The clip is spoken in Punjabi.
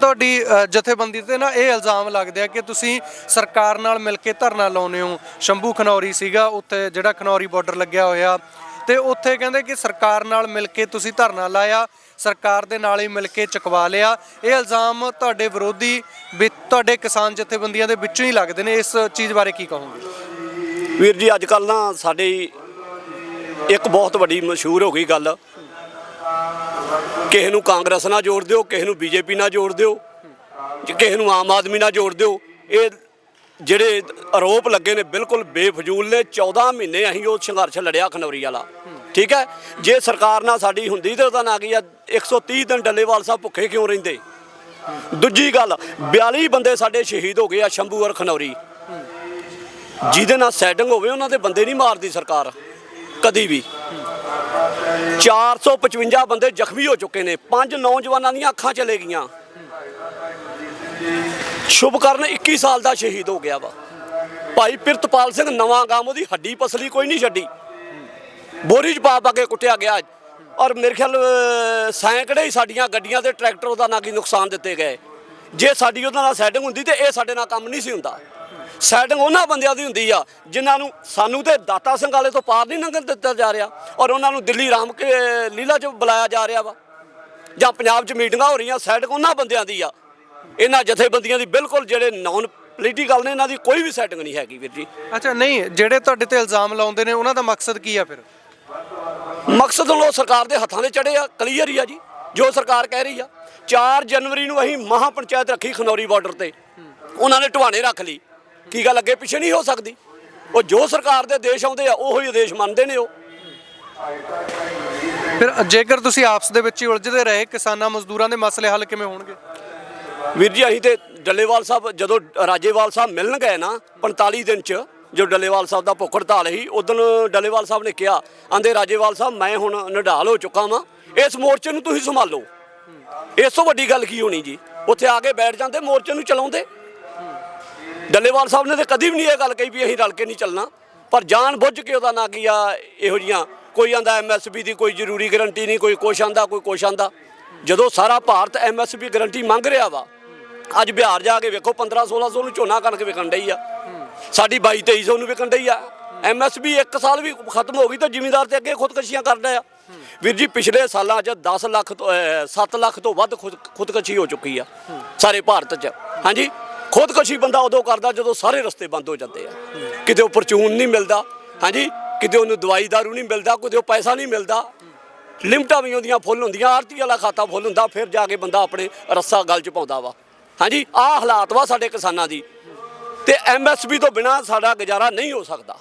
ਤੁਹਾਡੀ ਅ, ਜਥੇਬੰਦੀ ਤੇ ਨਾ ਇਹ ਇਲਜ਼ਾਮ ਲੱਗਦੇ ਆ ਕਿ ਤੁਸੀਂ ਸਰਕਾਰ ਨਾਲ ਮਿਲ ਕੇ ਧਰਨਾ ਲਾਉਨੇ ਹੋ। ਸ਼ੰਭੂ ਖਨੌਰੀ ਸੀਗਾ ਉੱਥੇ ਜਿਹੜਾ ਖਨੌਰੀ ਬਾਰਡਰ ਲੱਗਿਆ ਹੋਇਆ। ਤੇ ਉੱਥੇ ਕਹਿੰਦੇ ਕਿ ਸਰਕਾਰ ਨਾਲ ਮਿਲ ਕੇ ਤੁਸੀਂ ਧਰਨਾ ਲਾਇਆ ਸਰਕਾਰ ਦੇ ਨਾਲ ਹੀ ਮਿਲ ਕੇ ਚੁਕਵਾ ਲਿਆ। ਇਹ ਇਲਜ਼ਾਮ ਤੁਹਾਡੇ ਵਿਰੋਧੀ ਵੀ ਤੁਹਾਡੇ ਕਿਸਾਨ ਜਥੇਬੰਦੀਆਂ ਦੇ ਵਿੱਚੋਂ ਹੀ ਲੱਗਦੇ ਨੇ। ਇਸ ਚੀਜ਼ ਬਾਰੇ ਕੀ ਕਹੋਗੇ? ਵੀਰ ਜੀ ਅੱਜ ਕੱਲ ਨਾ ਸਾਡੇ ਇੱਕ ਬਹੁਤ ਵੱਡੀ ਮਸ਼ਹੂਰ ਹੋ ਗਈ ਗੱਲ। ਕਿਸੇ ਨੂੰ ਕਾਂਗਰਸ ਨਾਲ ਜੋੜ ਦਿਓ, ਕਿਸੇ ਨੂੰ ਬੀਜੇਪੀ ਨਾਲ ਜੋੜ ਦਿਓ ਕਿਸੇ ਨੂੰ ਆਮ ਆਦਮੀ ਨਾਲ ਜੋੜ ਦਿਓ, ਇਹ ਜਿਹੜੇ ਆਰੋਪ ਲੱਗੇ ਨੇ ਬਿਲਕੁਲ ਬੇਫਜ਼ੂਲ ਨੇ। 14 ਮਹੀਨੇ ਅਸੀਂ ਉਹ ਸੰਘਰਸ਼ ਲੜਿਆ ਖਨੌਰੀ ਵਾਲਾ। ਠੀਕ ਹੈ? ਜੇ ਸਰਕਾਰ ਨਾਲ ਸਾਡੀ ਹੁੰਦੀ ਤੇ ਉਹਦਾ ਨਾਂ ਕੀ ਆ? 130 ਦਿਨ ਡੱਲੇਵਾਲ ਸਾਹਿਬ ਭੁੱਖੇ ਕਿਉਂ ਰਹਿੰਦੇ? ਦੂਜੀ ਗੱਲ 42 ਬੰਦੇ ਸਾਡੇ ਸ਼ਹੀਦ ਹੋ ਗਏ ਆ ਸ਼ੰਭੂ ਔਰ ਖਨੌਰੀ। ਜਿਹਦੇ ਨਾਲ ਸੈਟਿੰਗ ਹੋਵੇ, ਉਹਨਾਂ ਦੇ ਬੰਦੇ ਨਹੀਂ ਮਾਰਦੀ ਸਰਕਾਰ। ਕਦੀ ਵੀ। 455 ਬੰਦੇ ਜ਼ਖਮੀ ਹੋ ਚੁੱਕੇ ਨੇ। ਪੰਜ ਨੌਜਵਾਨਾਂ ਦੀਆਂ ਅੱਖਾਂ ਚਲੇ ਗਈਆਂ। ਸ਼ੁਭਕਰਨ 21 ਸਾਲ ਦਾ ਸ਼ਹੀਦ ਹੋ ਗਿਆ ਵਾ। ਭਾਈ ਪਿਰਤਪਾਲ ਸਿੰਘ ਨਵਾਂ ਗਾਮ ਉਹਦੀ ਹੱਡੀ ਪਸਲੀ ਕੋਈ ਨਹੀਂ ਛੱਡੀ। ਬੋਰੀ ਚ ਪਾ ਪਾ ਕੇ ਕੁੱਟਿਆ ਗਿਆ। ਔਰ ਮੇਰੇ ਖਿਆਲ ਸੈਂਕੜੇ ਹੀ ਸਾਡੀਆਂ ਗੱਡੀਆਂ ਤੇ ਟਰੈਕਟਰ ਉਹਦਾ ਨਾ ਕੀ ਨੁਕਸਾਨ ਦਿੱਤੇ ਗਏ। ਜੇ ਸਾਡੀ ਉਹਦੇ ਨਾਲ ਸੈਟਿੰਗ ਹੁੰਦੀ ਤੇ ਇਹ ਸਾਡੇ ਨਾਲ ਕੰਮ ਨਹੀਂ ਸੀ ਹੁੰਦਾ। ਸੈਟਿੰਗ ਉਹਨਾਂ ਬੰਦਿਆਂ ਦੀ ਹੁੰਦੀ ਆ ਜਿਨ੍ਹਾਂ ਨੂੰ ਸਾਨੂੰ ਤੇ ਦਾਤਾ ਸਿੰਘ ਵਾਲੇ ਤੋਂ ਪਾਰ ਨਹੀਂ ਲੰਘਣ ਦਿੱਤਾ ਜਾ ਰਿਹਾ ਔਰ ਉਹਨਾਂ ਨੂੰ ਦਿੱਲੀ ਰਾਮ ਕੇ ਲੀਲਾ 'ਚ ਬੁਲਾਇਆ ਜਾ ਰਿਹਾ ਵਾ ਜਾਂ ਪੰਜਾਬ 'ਚ ਮੀਟਿੰਗਾਂ ਹੋ ਰਹੀਆਂ ਸੈਟਿੰਗ ਉਹਨਾਂ ਬੰਦਿਆਂ ਦੀ ਆ। ਇਹਨਾਂ ਜਥੇਬੰਦੀਆਂ ਦੀ ਬਿਲਕੁਲ ਜਿਹੜੇ ਨਾਨ ਪੋਲੀਟੀਕਲ ਨੇ ਇਹਨਾਂ ਦੀ ਕੋਈ ਵੀ ਸੈਟਿੰਗ ਨਹੀਂ ਹੈਗੀ ਵੀਰ ਜੀ। ਅੱਛਾ ਨਹੀਂ ਜਿਹੜੇ ਤੁਹਾਡੇ ਤੇ ਇਲਜ਼ਾਮ ਲਾਉਂਦੇ ਨੇ ਉਹਨਾਂ ਦਾ ਮਕਸਦ ਕੀ ਆ ਫਿਰ? ਮਕਸਦ ਲੋ ਸਰਕਾਰ ਦੇ ਹੱਥਾਂ ਦੇ ਚੜੇ ਆ ਕਲੀਅਰ ਹੀ ਆ ਜੀ ਜੋ ਸਰਕਾਰ ਕਹਿ ਰਹੀ ਆ। 4 ਜਨਵਰੀ ਨੂੰ ਅਸੀਂ ਮਹਾ ਪੰਚਾਇਤ ਰੱਖੀ ਖਨੌਰੀ ਬਾਰਡਰ ਤੇ। ਉਹਨਾਂ ਨੇ ਢਵਾਣੇ ਰੱਖ ਲਈ। ਕੀ ਗੱਲ ਅੱਗੇ ਪਿੱਛੇ ਨਹੀਂ ਹੋ ਸਕਦੀ? ਉਹ ਜੋ ਸਰਕਾਰ ਦੇ ਦੇਸ਼ ਆਉਂਦੇ ਆ ਉਹੋ ਹੀ ਆਦੇਸ਼ ਮੰਨਦੇ ਨੇ ਉਹ। ਫਿਰ ਜੇਕਰ ਤੁਸੀਂ ਆਪਸ ਦੇ ਵਿੱਚ ਹੀ ਉਲਝਦੇ ਰਹੇ ਕਿਸਾਨਾਂ ਮਜ਼ਦੂਰਾਂ ਦੇ ਮਸਲੇ ਹੱਲ ਕਿਵੇਂ ਹੋਣਗੇ? ਵੀਰ ਜੀ ਅਸੀਂ ਤੇ ਡੱਲੇਵਾਲ ਸਾਹਿਬ ਜਦੋਂ ਰਾਜੇਵਾਲ ਸਾਹਿਬ ਮਿਲਣ ਗਏ ਨਾ 45 ਦਿਨ ਚ ਜੋ ਡੱਲੇਵਾਲ ਸਾਹਿਬ ਦਾ ਭੁੱਖ ਹੜਤਾਲ ਸੀ ਉਦੋਂ ਡੱਲੇਵਾਲ ਸਾਹਿਬ ਨੇ ਕਿਹਾ ਆਂਦੇ ਰਾਜੇਵਾਲ ਸਾਹਿਬ ਮੈਂ ਹੁਣ ਨਿਢਾਲ ਹੋ ਚੁੱਕਾ ਵਾਂ ਇਸ ਮੋਰਚੇ ਨੂੰ ਤੁਸੀਂ ਸੰਭਾਲੋ। ਇਸ ਤੋਂ ਵੱਡੀ ਗੱਲ ਕੀ ਹੋਣੀ ਜੀ? ਉੱਥੇ ਆ ਕੇ ਬੈਠ ਜਾਂਦੇ ਮੋਰਚੇ ਨੂੰ ਚਲਾਉਂਦੇ ਡੱਲੇਵਾਲ ਸਾਹਿਬ ਨੇ ਤੇ ਕਦੀ ਵੀ ਨਹੀਂ ਇਹ ਗੱਲ ਕਹੀ ਵੀ ਅਸੀਂ ਰਲ ਕੇ ਨਹੀਂ ਚੱਲਣਾ। ਪਰ ਜਾਣ ਬੁੱਝ ਕੇ ਉਹਦਾ ਨਾਂ ਕੀ ਆ, ਇਹੋ ਜੀਆਂ ਕੋਈ ਆਂਦਾ ਐਮਐਸਪੀ ਦੀ ਕੋਈ ਜ਼ਰੂਰੀ ਗਾਰੰਟੀ ਨਹੀਂ, ਕੋਈ ਕੁਛ ਆਂਦਾ, ਕੋਈ ਕੁਛ ਆਂਦਾ। ਜਦੋਂ ਸਾਰਾ ਭਾਰਤ ਐਮਐਸਪੀ ਗਾਰੰਟੀ ਮੰਗ ਰਿਹਾ ਵਾ, ਅੱਜ ਬਿਹਾਰ ਜਾ ਕੇ ਵੇਖੋ 15 1600 ਨੂੰ ਝੋਨਾ ਕਣਕ ਵਿਕਣ ਡਈ ਆ। ਸਾਡੀ 22 2300 ਨੂੰ ਵਿਕਣ ਡਈ ਆ। ਐਮਐਸਪੀ ਇੱਕ ਸਾਲ ਵੀ ਖਤਮ ਹੋ ਗਈ ਤਾਂ ਜ਼ਿਮੀਂਦਾਰ ਤੇ ਅੱਗੇ ਖੁਦਕਸ਼ੀਆਂ ਕਰਦਾ ਆ। ਵੀਰ ਜੀ, ਪਿਛਲੇ ਸਾਲਾਂ 'ਚ 10 ਲੱਖ ਤੋਂ 7 ਲੱਖ ਤੋਂ ਵੱਧ ਖੁਦ ਖੁਦਕਸ਼ੀ ਹੋ ਚੁੱਕੀ ਆ ਸਾਰੇ ਭਾਰਤ 'ਚ। ਹਾਂਜੀ? ਖੁਦਕੁਸ਼ੀ ਬੰਦਾ ਉਦੋਂ ਕਰਦਾ ਜਦੋਂ ਸਾਰੇ ਰਸਤੇ ਬੰਦ ਹੋ ਜਾਂਦੇ ਆ। ਕਿਤੇ ਉਹ ਪਰਚੂਨ ਨਹੀਂ ਮਿਲਦਾ, ਹਾਂਜੀ? ਕਿਤੇ ਉਹਨੂੰ ਦਵਾਈ ਦਾਰੂ ਨਹੀਂ ਮਿਲਦਾ, ਕਿਤੇ ਉਹ ਪੈਸਾ ਨਹੀਂ ਮਿਲਦਾ। ਲਿਮਟਾਂ ਵੀ ਉਹਦੀਆਂ ਫੁੱਲ ਹੁੰਦੀਆਂ ਆਰਤੀ ਵਾਲਾ ਖਾਤਾ ਫੁੱਲ ਹੁੰਦਾ, ਫਿਰ ਜਾ ਕੇ ਬੰਦਾ ਆਪਣੇ ਰੱਸਾ ਗਲ 'ਚ ਪਾਉਂਦਾ ਵਾ। ਹਾਂਜੀ? ਆਹ ਹਾਲਾਤ ਵਾ ਸਾਡੇ ਕਿਸਾਨਾਂ ਦੀ। ਤੇ ਐਮਐਸਪੀ ਤੋਂ ਬਿਨਾ ਸਾਡਾ ਗੁਜ਼ਾਰਾ ਨਹੀਂ ਹੋ ਸਕਦਾ।